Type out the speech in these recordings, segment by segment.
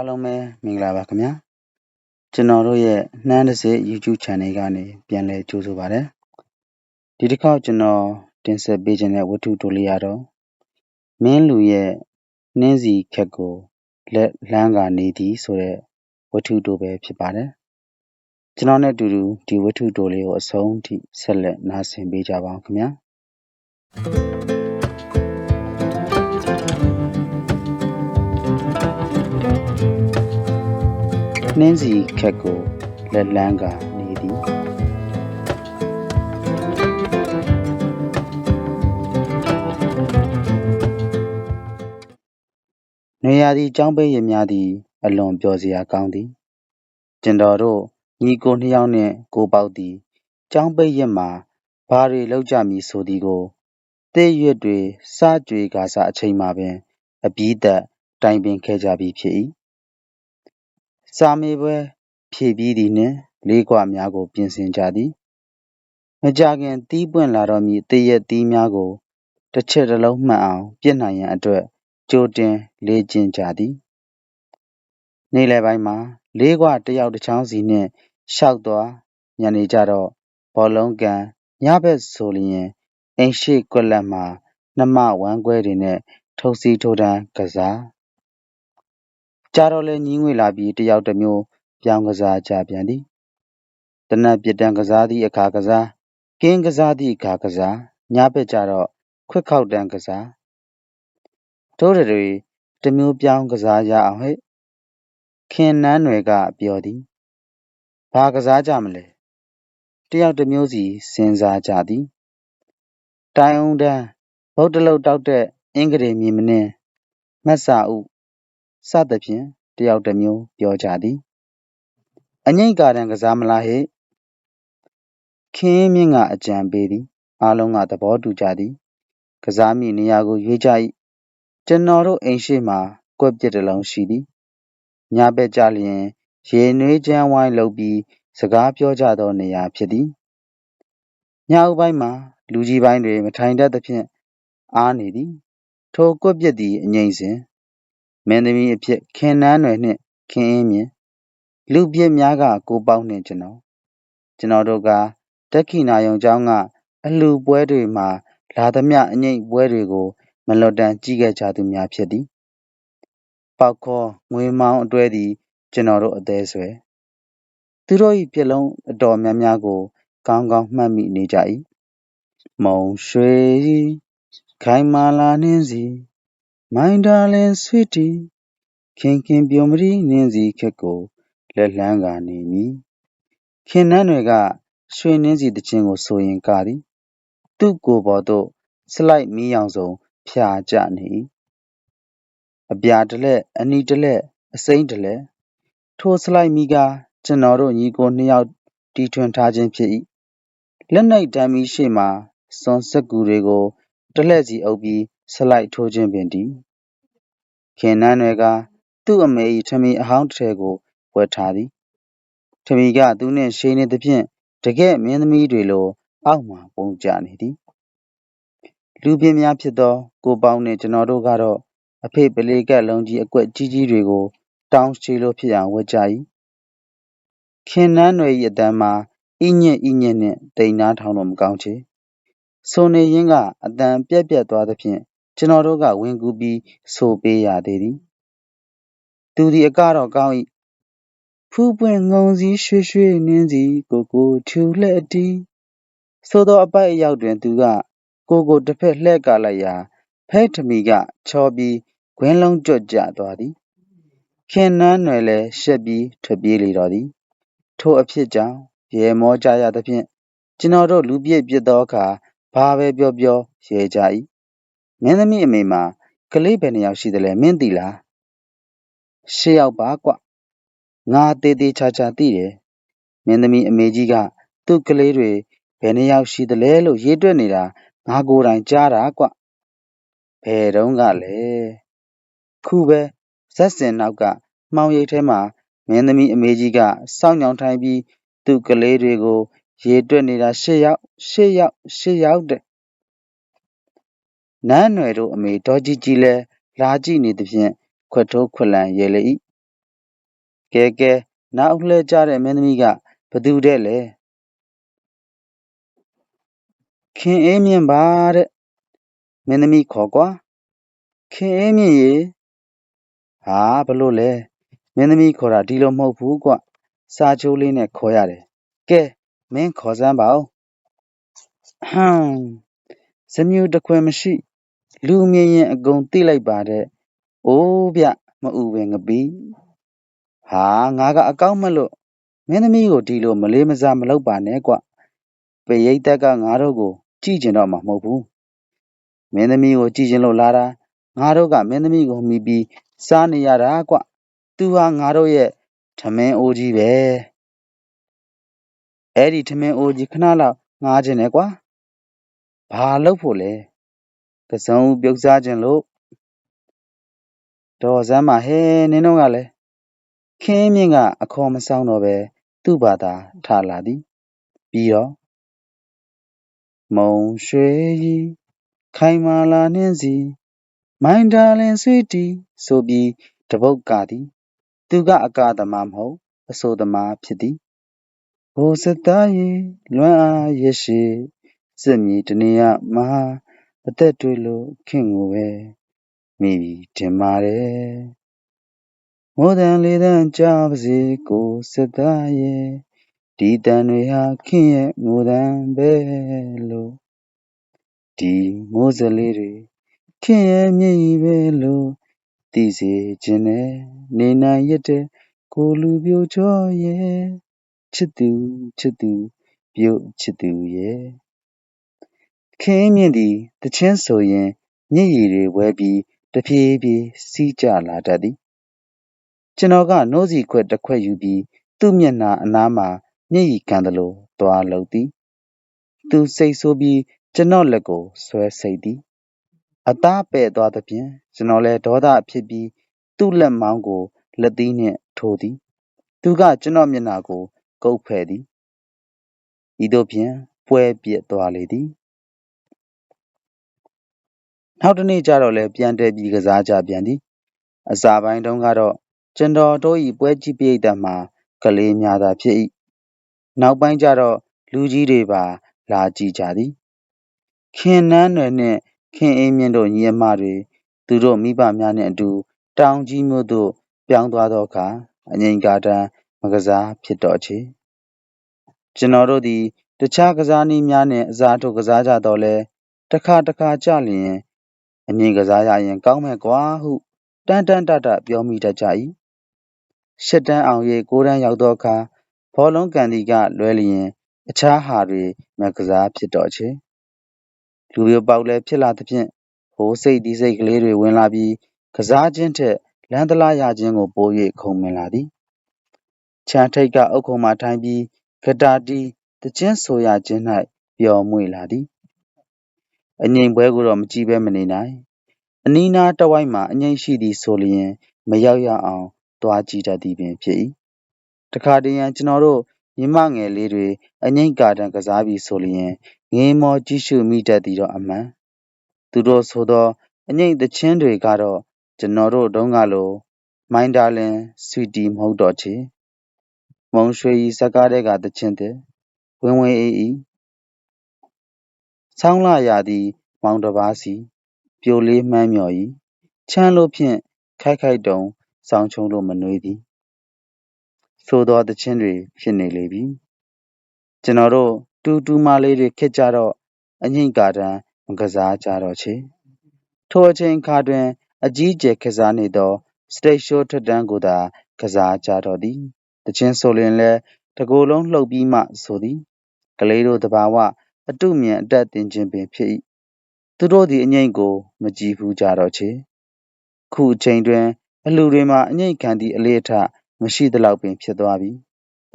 အားလုံးပဲမင်္ဂလာပါခင်ဗျာကျွန်တော်တို့ရဲ့နှမ်းတစ်စစ် YouTube Channel ကနေပြန်လည်ကြိုဆိုပါရစေဒီတစ်ခေါက်ကျွန်တော်တင်ဆက်ပေးခြင်းတဲ့ဝတ္ထုတိုလေးရတော့မင်းလူရဲ့နှင်းစီခက်ကိုလက်လန်းကနေသည်ဆိုတဲ့ဝတ္ထုတိုပဲဖြစ်ပါတယ်ကျွန်တော်နဲ့အတူတူဒီဝတ္ထုတိုလေးကိုအဆုံးထိဆက်လက်နားဆင်ပေးကြပါအောင်ခင်ဗျာ နှင်းစီခက်ကိုလက်လန်းကနေသည်နေရာသည်ចောင်းပိတ်ရများသည် အလွန်ပျော်စရာကောင်းသည်ကျင်တော်တို့ညီကိုနှစ်ယောက်နှင့်ကိုပေါက်သည်ចောင်းပိတ်ရမှာဘာတွေလောက်ကြမည်ဆိုသည်ကိုတေးရွက်တွေစကြွေကာစားအချိန်မှာပင် အပြီးသက်တိုင်ပင်ခဲ့ကြပြီဖြစ်၏ စာမေပွဲဖြည့်ပြီးသည်နှင့် လေးခွများကို ပြင်ဆင်ကြသည် မကြာခင်တီးပွင့်လာတော့မည်တရက်တီးများကို တစ်ချက်တစ်လုံးမှတ်အောင်ပြစ်နိုင်ရန်အတွက် ကြိုတင်လေ့ကျင့်ကြသည် နေ့လယ်ပိုင်းမှာ လေးခွတယောက်တစ်ချောင်းစီနှင့်ရှောက်သွား ညနေကြတော့ ဘောလုံးကန် ညဘက်ဆိုလျင် အိမ်ရှိကွက်လက်မှာ နှမဝမ်းခွဲတွေနဲ့ထုတ်စီထိုးတန်းကစား ကြာတော့လဲညီးငွေလာပြီးတယောက်တစ်မျိုး ပြောင်းကစားကြပြန်သည်တနက်ပြတန်းကစားသည့်အခါကစား ကင်းကစားသည့်အခါကစား ညဘက်ကြတော့ ခွက်ခောက်တန်းကစားတို့တွေတမျိုးပြောင်းကစားကြအောင်ဟဲ့ခင်နန်းတွေကပြောသည် ဘာကစားကြမလဲတယောက်တစ်မျိုးစီ စဉ်းစားကြသည် တိုင်အောင်တန်းဗုဒ္ဓလုတ်တောက်တဲ့ အင်္ဂရေမြင်မနှင်း မတ်စာဥ စသဖြင့်တယောက်တစ်မျိုး ပြောကြသည် အငိမ့်ကာတန်ကစားမလားဟဲ့ခင်းမြင့်က အကြံပေးသည် အားလုံးက သဘောတူကြသည် ကစားမိနေရာကို ရွေးကြ၏ကျွန်တော်တို့ အိမ်ရှိမှကွက်ပြစ်တစ်လုံးရှိသည် ညဘက်ကြလျင် ရေနွေးချမ်းဝိုင်းလုပ်ပြီး စကားပြောကြသောနေရာဖြစ်သည်ညအုပ်ပိုင်းမှာ လူကြီးပိုင်းတွေ မထိုင်တတ်သဖြင့် အားနေသည် ထိုကွက်ပြစ်သည် အငိမ့်စဉ် မင်းသမီးအဖြစ်ခင်နန်းနယ်နှင့် ခင်အင်းမြင့်လူပြစ်များက ကိုပေါက်နှင့်ကျွန်တော်ကျွန်တော်တို့ကတက်ခိနာယုံကျောင်းကအလှပွဲတွေမှာလာသမျှအငိမ့်ပွဲတွေကို မလွတ်တမ်းကြီးခဲ့ကြသူများဖြစ်သည်ပေါက်ခေါ်ငွေမောင်းအတွဲသည် ကျွန်တော်တို့အသေးဆွဲသူတို့၏ပြက်လုံးအတော်များများကို ကောင်းကောင်းမှတ်မိနေကြ၏မုံရွှေခိုင်မာလာနှင်းစီ မိုင်းဒါလင်ဆွီတီခင်ခင်ပြုံမရီနှင်းစီခက်ကိုလက်လန်းကနေမည်ခင်နှန်းတွေက ရွှေနှင်းစီတခြင်းကို ဆိုရင်ကသည် သူ့ကိုယ်ပေါ်သို့စလိုက်မီးရောင်စုံ ဖြာကျနေ၏အပြာတလက်အနီတလက်အစိမ့်တလက်ထိုစလိုက်မီးကကျွန်တော်တို့ညီကိုနှစ်ယောက်တီထွင်ထားခြင်းဖြစ်၏လက်နှိပ်တမ်းမီရှေ့မှာစွန်စက်ကူတွေကို တလှည့်စီအုပ်ပြီး စလိုက်ထိုးခြင်းပင်တည်ခင်နန်းတွေကသူ့အမေ၏ထမီအဟောင်းတစ်ထည်ကိုဝယ်ထားသည်ထမီကသူနှင့်ရှိနေသဖြင့်တကယ်မင်းသမီးတွေလိုအောက်မှပုံကြနေသည်လူပြင်းများဖြစ်သော ကိုပေါင်းနှင့်ကျွန်တော်တို့ကတော့အဖေပလေးကက်လုံးကြီးအကွက်ကြီးကြီးတွေကို တောင်းချေလို့ဖြစ်အောင်ဝတ်ကြ၏ခင်နန်းတွေ၏အတန်းမှာအညစ်အညစ်နှင့်တိမ်နာထောင်လို့မကောင်းချေဆိုနေရင်းကအတန်ပြက်ပြက်သွားသဖြင့် ကျွန်တော်တို့က ဝင်ကူပြီး ဆိုပေးရသေးသည် သူဒီအကတော့ကောင်း၏ဖူးပွင့်ငုံစည်း ရွှေရွှေနင်းစီကိုကိုထူလှဲ့တီးသို့သော အပိုက်အရောက်တွင် သူက ကိုကို တစ်ဖက်လှဲ့ကလိုက်ရာ ဖဲထမီက ချောပြီးခွင်းလုံးကြွကြသွားသည် ခင်နန်းနယ်လည်း ရှက်ပြီး ထွက်ပြေးလေတော့သည် ထိုအဖြစ်ကြောင့်ရေမောကြရသဖြင့် ကျွန်တော်တို့ လူပြည့်ပြစ်သောအခါ ဘာပဲပြောပြော ရဲကြ၏ မင်းသမီးအမေမှာကလေးဘယ်နှယောက်ရှိသလဲမင်းသိလားရှစ်ယောက်ပါကွငါသေးသေးချာချာသိတယ်မင်းသမီးအမေကြီးကသူ့ကလေးတွေဘယ်နှယောက်ရှိသလဲလို့ရေးတွက်နေတာငါကိုယ်တိုင်ကြားတာကွဘယ်တုန်းကလဲခုပဲဇက်စင်နောက်ကမှောင်ရိပ်ထဲမှာမင်းသမီးအမေကြီးကစောင့်ညောင်ထိုင်ပြီးသူ့ကလေးတွေကို ရေတွက်နေတာရှစ်ယောက်ရှစ်ယောက်ရှစ်ယောက်တဲ့ နန်းနွယ်တို့အမေဒေါ်ကြီးကြီးလဲလာကြည့်နေသဖြင့်ခွက်ထိုးခွက်လန်ရဲလေ၏ကဲကဲနောက်လှဲကြတဲ့မင်းသမီးကဘသူတဲ့လဲခင်အေးမြင့်ပါတဲ့မင်းသမီးခေါ်ကွာခင်အေးမြင့်ရေဟာဘလို့လဲမင်းသမီးခေါ်တာဒီလိုမဟုတ်ဘူးကွစာချိုးလေးနဲ့ခေါ်ရတယ်ကဲမင်းခေါ်စမ်းပါဦးဟမ်ဇမြူတခွင်မရှိ လူမြင်ရင် အကုန်သိလိုက်ပါတဲ့ အိုးဗျ မအူပင်ငပီးဟာ ငါက အကောက်မလို့ မင်းသမီးကို ဒီလို မလေးမစား မလုပ်ပါနဲ့ကွ ပရိတ်တက်က ငါတို့ကို ကြည့်ကျင်တော့မှာ မဟုတ်ဘူး မင်းသမီးကို ကြည့်ကျင်လို့လာတာ ငါတို့က မင်းသမီးကိုမိပြီး စားနေရတာကွ သူဟာ ငါတို့ရဲ့ ထမင်းအိုးကြီးပဲ အဲ့ဒီထမင်းအိုးကြီး ခဏလောက်ငားခြင်းနဲ့ကွာဘာလုပ်ဖို့လဲ ကစုံပြုတ်စားခြင်းလို့တော်စမ်းပါဟဲနင်းတို့ကလည်းခင်းမြင့်ကအခေါ်မဆောင်တော့ပဲသူ့ဘာသာထလာသည်ပြီးတော့မုံရွှေကြီးခိုင်မာလာနှင်းစီမိုင်းဒါလင်ဆွေတီဆိုပြီးတပုတ်ကသည်သူကအကာသမားမဟုတ်အဆိုသမားဖြစ်သည်ဘိုးစသားရေလွမ်းအားရရှိစစ်မြေတနေရမဟာ အသက်တွေလို့ ခင်ကိုပဲမိပြီးတင်ပါတယ်မိုးတန်လေးတန်ကြာပါစေ ကိုစသားရေ ဒီတန်တွေဟာ ခင်ရဲ့ ငိုတန်ပဲလို့ ဒီမိုးစလေးတွေ ခင်ရဲ့ မျက်ရည်ပဲလို့ သိစေခြင်းနဲ့နေနိုင်ရတဲ့ ကိုလူပြိုချောရဲ့ချစ်သူ ချစ်သူပြုတ်ချစ်သူရဲ့ ခင်မြင့်သည်တချင်းဆိုရင်မျက်ရည်တွေဝဲပြီး တဖြည်းဖြည်း စီးကျလာတတ်သည် ကျွန်တော်ကနှိုးစီခွက်တစ်ခွက်ယူပြီး သူ့မျက်နှာအနားမှာ မျက်ရည်ကန်သလို သွားလှုပ်သည် သူစိတ်ဆိုးပြီး ကျွန်တော်လက်ကို ဆွဲစိတ်သည် အသားပဲ့သွားသဖြင့် ကျွန်တော်လည်း ဒေါသဖြစ်ပြီး သူ့လက်မောင်းကို လက်သီးနှင့်ထိုးသည် သူက ကျွန်တော်မျက်နှာကို ကုပ်ဖဲ့သည် ဤသို့ဖြင့် ပွဲပြစ်သွားလေသည် နောက်တစ်နေ့ကျတော့လည်းပြန်တည်ပြီးကစားကြပြန်သည်အစာပိုင်းတုန်းကတော့ကျွန်တော်တို့၏ပွဲကြည့်ပိဋကမှာကလေးများသာဖြစ်၏နောက်ပိုင်းကျတော့လူကြီးတွေပါ လာကြည့်ကြသည်ခင်နန်းနယ်နှင့်ခင်အေးမြင့်တို့ညီအမတွေသူတို့မိဘများနှင့်အတူ တောင်ကြီးမြို့သို့ပြောင်းသွားသောအခါအငိမ်ကာတန်းမကစားဖြစ်တော့ချေကျွန်တော်တို့သည် တခြားကစားနည်းများနှင့်အစားထိုးကစားကြတော့လဲတစ်ခါတစ်ခါကြလျင် အငိမ်ကစားရရင် ကောင်းမဲ့ကွာဟု တန်တန်တတပြောမိတတ်ကြ၏ရှစ်တန်းအောင်၍ကိုးတန်းရောက်သောအခါဘောလုံးကန်ဒီကလွဲလျင် အခြားဟာတွေမကစားဖြစ်တော့ချေလူပြပေါက်လည်းဖြစ်လာသဖြင့်ဟိုစိတ်ဒီစိတ်ကလေးတွေဝင်လာပြီးကစားခြင်းထက်လမ်းသလားရခြင်းကိုပို၍ခုံမင်လာသည်ခြံထိတ်ကအုတ်ခုံမှထိုင်ပြီးဂတာတီတချင်းဆိုရခြင်း၌ပျော်မွေ့လာသည် အငိမ်ပွဲကိုတော့ မကြည့်ဘဲ မနေနိုင် အနီးနားတဝိုက်မှာ အငိမ်ရှိသည်ဆိုလျင် မရောက်ရအောင် သွားကြည့်တတ်သည်ပင်ဖြစ်၏တခါတည်းရန်ကျွန်တော်တို့မြမငယ်လေးတွေ အငိမ့်ကာတန်ကစားပြီးဆိုလျင် ငေးမောကြည့်ရှုမိတတ်သည်တော့ အမှန် သူတို့ဆိုသော အငိမ့်သချင်းတွေကတော့ ကျွန်တော်တို့တုန်းကလို မိုင်းဒါလင် ဆွီတီ မဟုတ်တော့ချေ မုံရွှေဤဇက်ကားတဲ့ကသချင်းတဲ့ဝင်ဝင်အေးဤ ဆောင်းလာရသည်မောင်တပါးစီပြိုလေးမှန်းမြော်ဤချမ်းလို့ဖြင့် ခိုက်ခိုက်တုံဆောင်းချုံလို့ မနှွေးသည် ဆိုသောသချင်းတွေ ဖြစ်နေလေပြီ ကျွန်တော်တို့ တူတူမလေးတွေခစ်ကြတော့အငိမ့်ကာတန်းမကစားကြတော့ချေ ထိုအချိန်ခါတွင် အကြီးကျယ်ခစားနေသော စတိတ်ရှိုးထက်တန်းကိုသာ ကစားကြတော့သည်တချင်းဆိုလျင်လဲတကိုယ်လုံး လှုပ်ပြီးမှ ဆိုသည် ကလေးတို့တဘာဝ အတုမြင်အတက်တင်ခြင်းပင်ဖြစ်၏သူတို့သည်အငိမ့်ကို မကြည့်ဘူးကြတော့ချေခုအချိန်တွင် အလူတွေမှာအငိမ့်ခံသည့်အလေးအထမရှိသလောက်ပင်ဖြစ်သွားပြီ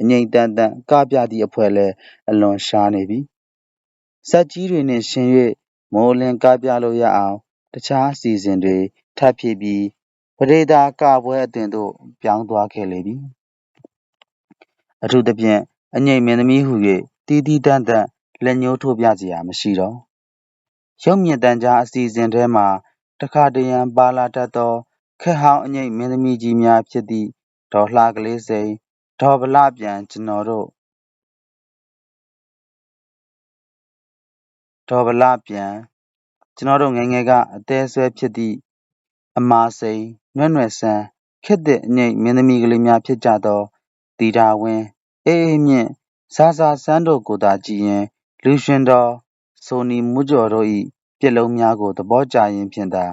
အငိမ့်တန်တန်ကပြသည့်အဖွဲလဲအလွန်ရှားနေပြီဇက်ကြီးတွေနှင့်ရှင်၍မိုးလင်းကပြလို့ရအောင်တခြားအစီအစဉ်တွေထပ်ဖြစ်ပြီးပရိဒါကပွဲအသွင်သို့ပြောင်းသွားခဲ့လေပြီအထူးသဖြင့်အငိမ့်မင်းသမီးဟု၍တီးတီးတန်းတန်း လက်ညှိုးထိုးပြစရာ မရှိတော့ ရုပ်မြင့်တန်ကြား အစီအစဉ်ထဲမှာ တခါတရံ ပါလာတတ်သောခက်ဟောင်းအငိမ့်မင်းသမီးကြီးများဖြစ်သည့် ဒေါ်လှကလေးစိန် ဒေါ်ဗလပြန် ကျွန်တော်တို့ဒေါ်ဗလပြန်ကျွန်တော်တို့ငယ်ငယ်က အသေးဆွဲဖြစ်သည့် အမာစိန် နွဲ့နွယ်ဆန်းခစ်တဲ့အငိမ့်မင်းသမီးကလေးများဖြစ်ကြသောတီတာဝင်း အေးအေးမြင့် ဇာဇာဆန်းတို့ကိုသာကြည်ရင် လူရှင်တော် ဆိုနီမူကျော်တို့၏ပြက်လုံးများကို သဘောကျရင်ဖြင့်သာ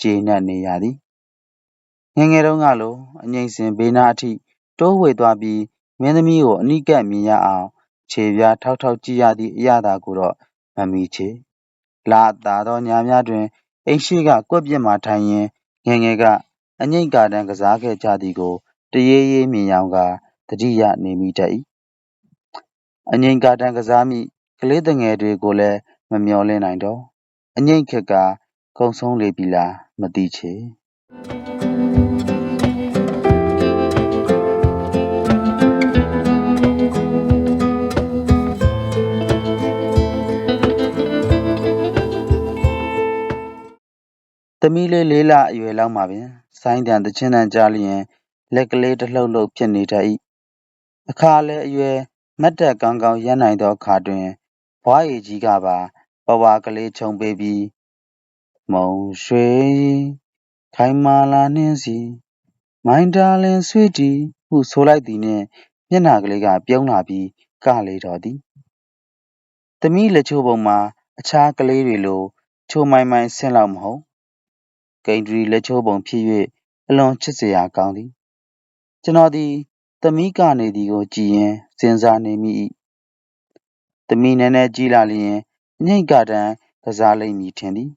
ကျေနပ်နေရသည် ငယ်ငယ်တုန်းကလို အငိမ့်စဉ်ဘေးနားအထိ တိုးဝေသွားပြီး မင်းသမီးကို အနိကပ်မြင်ရအောင် ခြေပြားထောက်ထောက်ကြည့်ရသည့် အရသာကိုတော့ မမီချေလာသာသောညများတွင် အိမ်ရှိကကွက်ပြစ်မှထိုင်ရင်ငယ်ငယ်ကအငိမ့်ကာတန်း ကစားခဲ့ကြသည်ကို တရေရေမြင်ရောင်ကတတိယနေမိတတ်၏အငိမ့်ကာတန်းကစားမိ ကလေးတငယ်တွေကိုလည်း မမျော်လင့်နိုင်တော့ အငိမ့်ခက်က ကုံဆုံးလေပြီလား မသိချေ သမီးလေး လေးလအရွယ်လောက်မှပင် ဆိုင်းတန်တချင်းတန်ကြားလျင် လက်ကလေး တလှုပ်လှုပ် ဖြစ်နေတတ်၏အခါလဲအရွယ် မတ်တက်ကောင်းကောင်းရမ်းနိုင်သောအခါတွင် ဘွားရည်ကြီးကပါ ပဝါကလေးခြုံပေးပြီး မုံရွှေခိုင်မာလာနှင်းစီမိုင်းတာလင်ဆွေတီဟုဆိုလိုက်သည်နှင့် မျက်နှာကလေးက ပြုံးလာပြီး ကလေတော်သည် သမီးလက်ချိုးပုံမှာ အခြားကလေးတွေလို ချိုမိုင်မိုင်ဆင်းလောက်မဟုတ်ဂိန္ဒရီလက်ချိုးပုံဖြစ်၍အလွန်ချစ်စရာကောင်းသည် ကျွန်တော်သည် သမီးကနေသည်ကိုကြည်ရင်စဉ်းစားနေမိ၏ သမီးနည်းနည်းကြီးလာလျင် အငိတ်ကတန်းကစားလိမ့်မည်ထင်သည်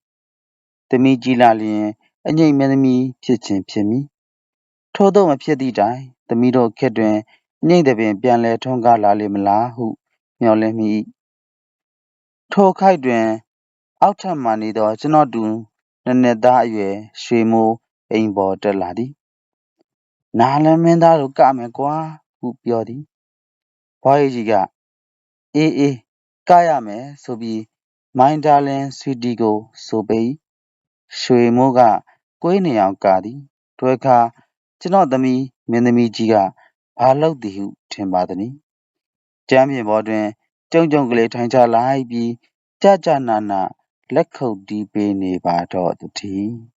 သမီးကြီးလာလျင် အငိတ်မင်းသမီး ဖြစ်ခြင်းဖြစ်မည် ထို့သောမဖြစ်သည့်တိုင် သမီးတို့ခက်တွင် အငိတ်တပင် ပြန်လဲထွန်းကားလာလိမ့်မလားဟု မျှော်လင့်မိ၏ထိုခိုက်တွင် အောက်ထပ်မှနေသော ကျွန်တော်တူနည်းနည်းသားအရွယ် ရွှေမိုး အိမ်ပေါ်တက်လာသည် နာလမင်းသားတို့ကမယ်ကွာ ဟု ပြောသည် ဘွားကြီးက အေးအေး ကရမယ် ဆိုပြီး မိုင်းဒါလင်ဆွီတီကို ဆိုပေးရွှေမိုးကကိုင်းနေအောင်ကသည်တွဲခါ ကျွန်တော်သမီး မင်းသမီးကြီးက ဘာလုပ်သည်ဟု ထင်ပါသနည်းကျမ်းပြင်ပေါ်တွင်ကြုံကြုံကလေး ထိုင်ချလိုက်ပြီးကြကြနာနာလက်ခုပ်တီးပေးနေပါတော့တည်း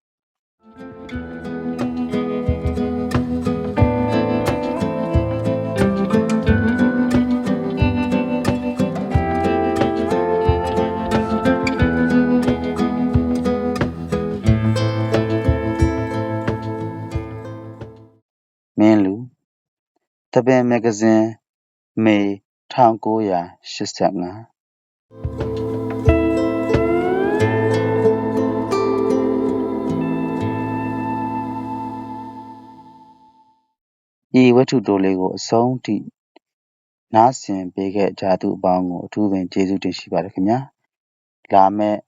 တပင်မဂ္ဂဇင်း မေ1985ဤဝတ္ထုတိုလေးကို အဆုံးထိ နားဆင်ပေးခဲ့ကြသူအပေါင်းကို အထူးပင် ကျေးဇူးတင်ရှိပါတယ်ခင်ဗျာ လာမယ့်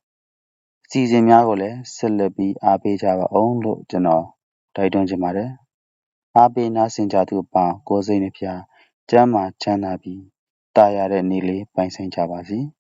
အစီအစဉ်များကိုလည်း ဆက်လက်ပြီး အားပေးကြပါအောင်လို့ ကျွန်တော် တိုက်တွန်းချင်ပါတယ် အားပေးနားဆင်ကြသူအပေါင်း ကိုယ်စိတ်နှဖျား ကျမ်းမာချမ်းသာပြီးတာယာတဲ့နေ့လေး ပိုင်ဆိုင်ကြပါစေ။